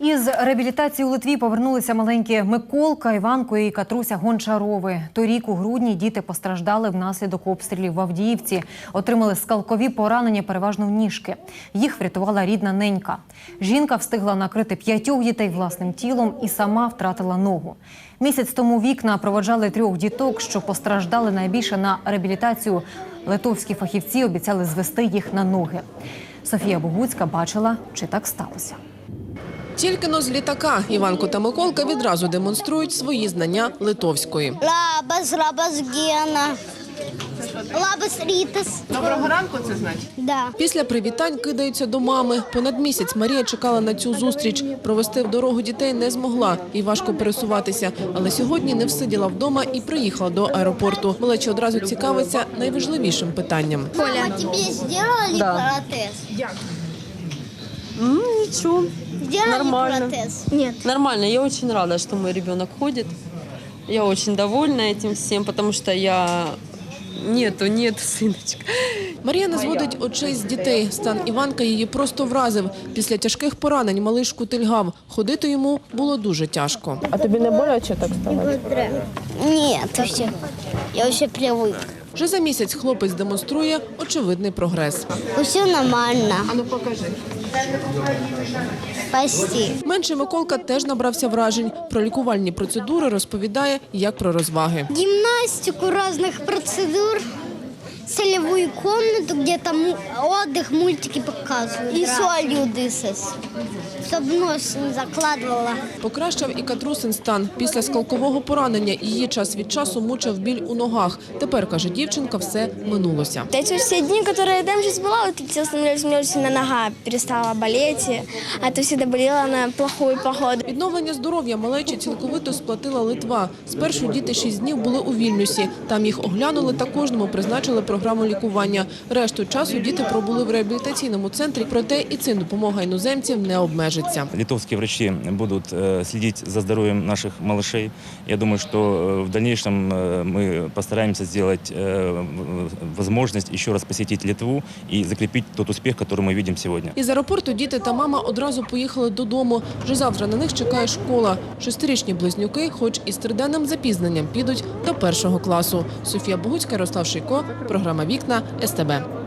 Із реабілітації у Литві повернулися маленькі Миколка, Іванко і Катруся Гончарови. Торік у грудні діти постраждали внаслідок обстрілів в Авдіївці, отримали скалкові поранення, переважно в ніжки. Їх врятувала рідна ненька. Жінка встигла накрити п'ятьох дітей власним тілом і сама втратила ногу. Місяць тому вікна проводжали трьох діток, що постраждали найбільше на реабілітацію. Литовські фахівці обіцяли звести їх на ноги. Софія Богуцька бачила, чи так сталося. Тільки но з літака Іванко та Миколка відразу демонструють свої знання литовської. Лабас, лабас гена. Лабас рітас. Доброго ранку, це значить. Да. Після привітань кидаються до мами. Понад місяць Марія чекала на цю зустріч. Провести в дорогу дітей не змогла і важко пересуватися. Але сьогодні не всиділа вдома і приїхала до аеропорту. Малечі одразу цікавиться найважливішим питанням. Мама, тебе сделали протез? М, Ничего, Сделали Нормально. протез? Нет. нормально. Я очень рада, что мой ребенок ходит. Я очень довольна этим всем, потому что я... Нету, нету, сыночка. Марія не зводить очей з дітей. Стан Іванка її просто вразив. Після тяжких поранень малиш кутильгав. Ходити йому було дуже тяжко. А тобі не боляче так ставати? Нет, вообще. Я уже привык. Вже за місяць хлопець демонструє очевидний прогрес. Все нормально. А ну покажи. Почти. Менший Миколка теж набрався вражень. Про лікувальні процедури розповідає, як про розваги. Гімнастику різних процедур Целевую комнату, где там отдых, мультики показывают. И солью дышать. Чтобы нос не закладывала. Покращав і Катрусин стан. Після скалкового поранення її час від часу мучив біль у ногах. Тепер, каже дівчинка, все минулося. Вот Эти все дни, которые я там сейчас была, вот все становились, у меня очень сильно нога перестала болеть, и- а то всегда болела на плохую погоду. Відновлення здоров'я малечі цілковито сплатила Литва. Спершу діти шість днів були у Вільнюсі. Там їх оглянули та кожному призначили програму лікування. Решту часу діти пробули в реабілітаційному центрі, проте і цим допомога іноземців не обмежиться. Литовские врачи будут э, следить за здоровьем наших малышей. Я думаю, что э, в дальнейшем э, мы постараемся сделать э, в- возможность еще раз посетить Литву и закрепить тот успех, который мы видим сегодня. Із аеропорту діти та мама одразу поїхали додому. Вже завтра на них чекає школа. Шестирічні близнюки, хоч і з триденним запізненням, підуть до першого класу. Софія Богуцька, Ярослав Шийко, програма Вікна СТБ.